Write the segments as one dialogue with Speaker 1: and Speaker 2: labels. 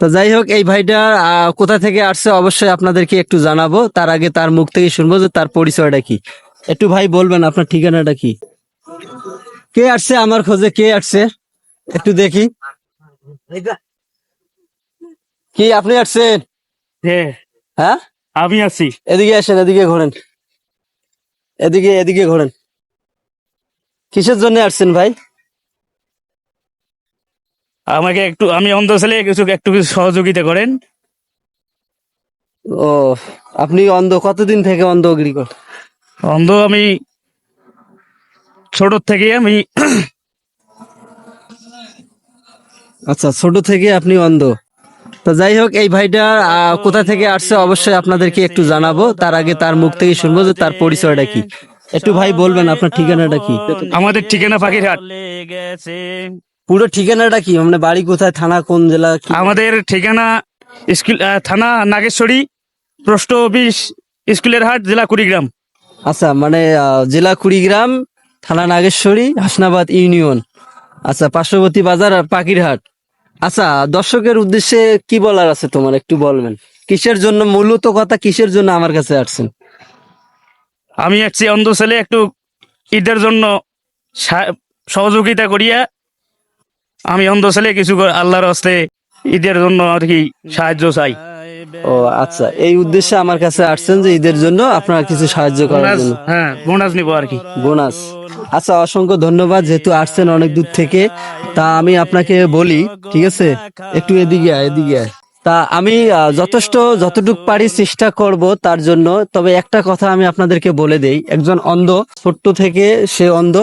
Speaker 1: তো যাই হোক এই ভাইটা কোথা থেকে আসছে অবশ্যই আপনাদেরকে একটু জানাব। তার আগে তার মুখ থেকে শুনব যে তার পরিচয়টা কি। একটু ভাই বলবেন আপনার ঠিকানাটা কি? কে আসছে আমার খোঁজে? কে আসছে? একটু দেখি। কি আপনি আসছেন?
Speaker 2: হ্যাঁ।
Speaker 1: হ্যাঁ?
Speaker 2: আমি আছি।
Speaker 1: এদিকে আসেন এদিকে ঘোরেন। এদিকে এদিকে ঘোরেন। কিসের জন্য আসছেন ভাই?
Speaker 2: আমাকে একটু আমি অন্ধ ছেলে কিছু একটু কিছু সহযোগিতা করেন।
Speaker 1: ও আপনি অন্ধ কতদিন থেকে অন্ধ অগ্রি কর
Speaker 2: অন্ধ আমি ছোট থেকে আমি
Speaker 1: আচ্ছা ছোট থেকে আপনি অন্ধ। তো যাই হোক এই ভাইটা আহ, কোথা থেকে আসছে অবশ্যই আপনাদেরকে একটু জানাব। তার আগে তার মুখ থেকে শুনব যে তার পরিচয়টা কি। একটু ভাই বলবেন আপনার ঠিকানাটা কি?
Speaker 2: আমাদের ঠিকানা পাখিরহাট।
Speaker 1: পুরো ঠিকানাটা কি? মানে বাড়ি কোথায় থানা কোন জেলা কি?
Speaker 2: আমাদের ঠিকানা স্কুল আহ, থানা নাগেশ্বরী পোস্ট অফিস স্কুলের হাট জেলা কুড়িগ্রাম।
Speaker 1: আচ্ছা মানে আহ, জেলা কুড়িগ্রাম থানা নাগেশ্বরী হাসনাবাদ ইউনিয়ন। আচ্ছা পার্শ্ববর্তী বাজার আর পাকিরহাট আচ্ছা দর্শকের উদ্দেশ্যে কি বলার আছে তোমার? একটু বলবেন। কিসের জন্য মূলত কথা কিসের জন্য আমার কাছে আসছেন?
Speaker 2: আমি আসছি অন্ধ ছেলে একটু ঈদের জন্য সা- সহযোগিতা করিয়া আমি অন্ধ ছেলে কিছু আল্লাহর হস্তে ঈদের জন্য আর কি সাহায্য চাই।
Speaker 1: ও আচ্ছা এই উদ্দেশ্যে আমার কাছে আসছেন যে ঈদের জন্য আপনারা কিছু সাহায্য করার জন্য।
Speaker 2: হ্যাঁ বোনাস নিবো আর কি।
Speaker 1: বোনাস। আচ্ছা অসংখ্য ধন্যবাদ যেহেতু আসছেন অনেক দূর থেকে তা আমি আপনাকে বলি ঠিক আছে? একটু এদিকে আয় এদিকে আয়। তা আমি যথেষ্ট যতটুকু পারি চেষ্টা করব তার জন্য তবে একটা কথা আমি আপনাদেরকে বলে দেই একজন অন্ধ ছোট্ট থেকে সে অন্ধ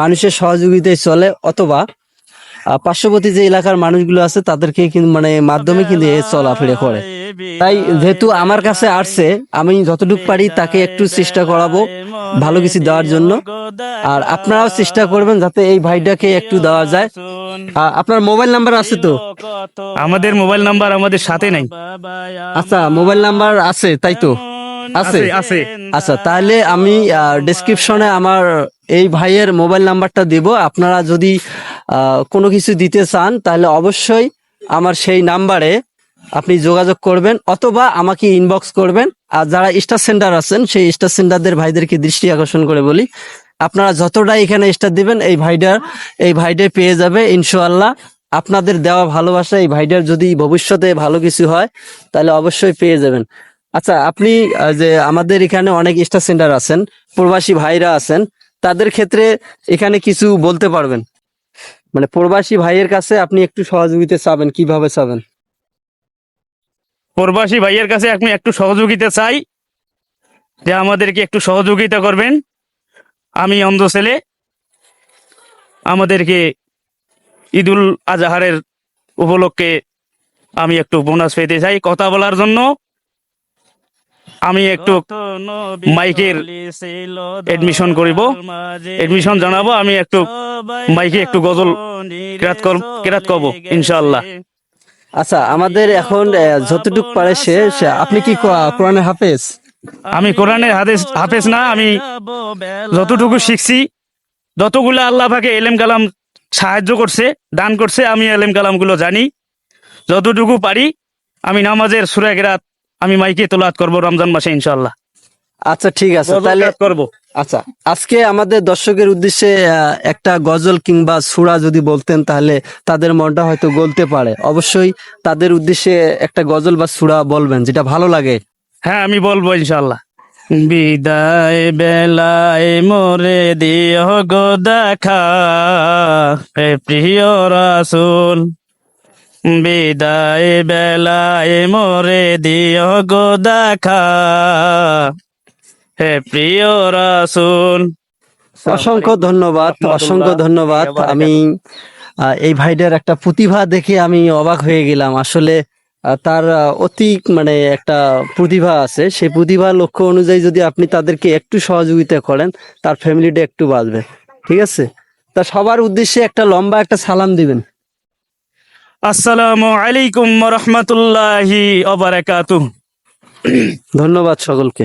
Speaker 1: মানুষের সহযোগিতায় চলে অথবা পার্শ্ববর্তী যে এলাকার মানুষগুলো আছে তাদেরকে কিন্তু মানে মাধ্যমে কিন্তু এ চলাফেরা করে। তাই যেহেতু আমার কাছে আসছে আমি যতটুকু পারি তাকে একটু চেষ্টা করাবো ভালো কিছু দেওয়ার জন্য। আর আপনারাও চেষ্টা করবেন যাতে এই ভাইটাকে একটু দেওয়া যায়। আপনার মোবাইল নাম্বার আছে তো?
Speaker 2: আমাদের মোবাইল নাম্বার আমাদের সাথে নাই।
Speaker 1: আচ্ছা মোবাইল নাম্বার আছে তাই তো? আছে?
Speaker 2: আছে
Speaker 1: আচ্ছা তাহলে আমি ডেসক্রিপশনে আমার এই ভাইয়ের মোবাইল নাম্বারটা দেব। আপনারা যদি কোনো কিছু দিতে চান, তাহলে অবশ্যই আমার সেই নাম্বারে আপনি যোগাযোগ করবেন অথবা আমাকে ইনবক্স করবেন। আর যারা স্টার সেন্টার আছেন, সেই স্টার সেন্টারদের ভাইদেরকে দৃষ্টি আকর্ষণ করে বলি, আপনারা যতটা এখানে স্টার দিবেন, এই ভাইটার, এই ভাইডে পেয়ে যাবে, ইনশাআল্লাহ। আপনাদের দেওয়া ভালোবাসা, এই ভাইডার যদি ভবিষ্যতে ভালো কিছু হয়, তাহলে অবশ্যই পেয়ে যাবেন। আচ্ছা আপনি যে আমাদের এখানে অনেক স্টার সেন্টার আছেন, প্রবাসী ভাইরা আছেন, তাদের ক্ষেত্রে এখানে কিছু বলতে পারবেন? মানে প্রবাসী ভাইয়ের কাছে আপনি একটু সহযোগিতা চাবেন, কীভাবে চাবেন?
Speaker 2: প্রবাসী ভাইয়ের কাছে আপনি একটু সহযোগিতা চাই, যে আমাদেরকে একটু সহযোগিতা করবেন। আমি অন্ধ ছেলে, আমাদেরকে ঈদুল আজহারের উপলক্ষে আমি একটু বোনাস পেতে চাই। কথা বলার জন্য আমি একটু মাইকের এডমিশন করিব। এডমিশন জানাব আমি একটু মাইকে একটু গজল কেরাত কর- কেরাত করব ইনশাআল্লাহ।
Speaker 1: আচ্ছা আমাদের এখন যতটুক পারে সে আপনি কি ক- কোরআনের হাফেজ?
Speaker 2: আমি কোরআনের হাদিস হাফেজ না আমি যতটুকু শিখছি যতগুলো আল্লাহ পাকে এলেম কালাম সাহায্য করছে দান করছে আমি এলেম কালামগুলো জানি। যতটুকু পারি আমি নামাজের সুরা কেরাত আমি মাইকে তোলাত করব রমজান মাসে ইনশাল্লাহ
Speaker 1: আচ্ছা ঠিক আছে তাহলে
Speaker 2: করব।
Speaker 1: আচ্ছা আজকে আমাদের দর্শকের উদ্দেশ্যে একটা গজল কিংবা সুরা যদি বলতেন তাহলে তাদের মনটা হয়তো গলতে পারে। অবশ্যই তাদের উদ্দেশ্যে একটা গজল বা সুরা বলবেন যেটা ভালো লাগে।
Speaker 2: হ্যাঁ আমি বলব ইনশাল্লাহ বিদায় বেলায় মোরে দিও গো দেখা প্রিয় রাসুল। বিদায় বেলায় মোরে দিও গো দেখা। হে প্রিয় রাসুল
Speaker 1: অসংখ্য ধন্যবাদ অসংখ্য ধন্যবাদ। আমি এই ভাইটার একটা প্রতিভা দেখে আমি অবাক হয়ে গেলাম। আসলে তার অতি মানে একটা প্রতিভা আছে। সেই প্রতিভা লক্ষ্য অনুযায়ী যদি আপনি তাদেরকে একটু সহযোগিতা করেন তার ফ্যামিলিটা একটু বাঁচবে ঠিক আছে? তা সবার উদ্দেশ্যে একটা লম্বা একটা সালাম দিবেন।
Speaker 2: আসসালামু আলাইকুম রহমতুল্লাহি
Speaker 1: ধন্যবাদ সকলকে।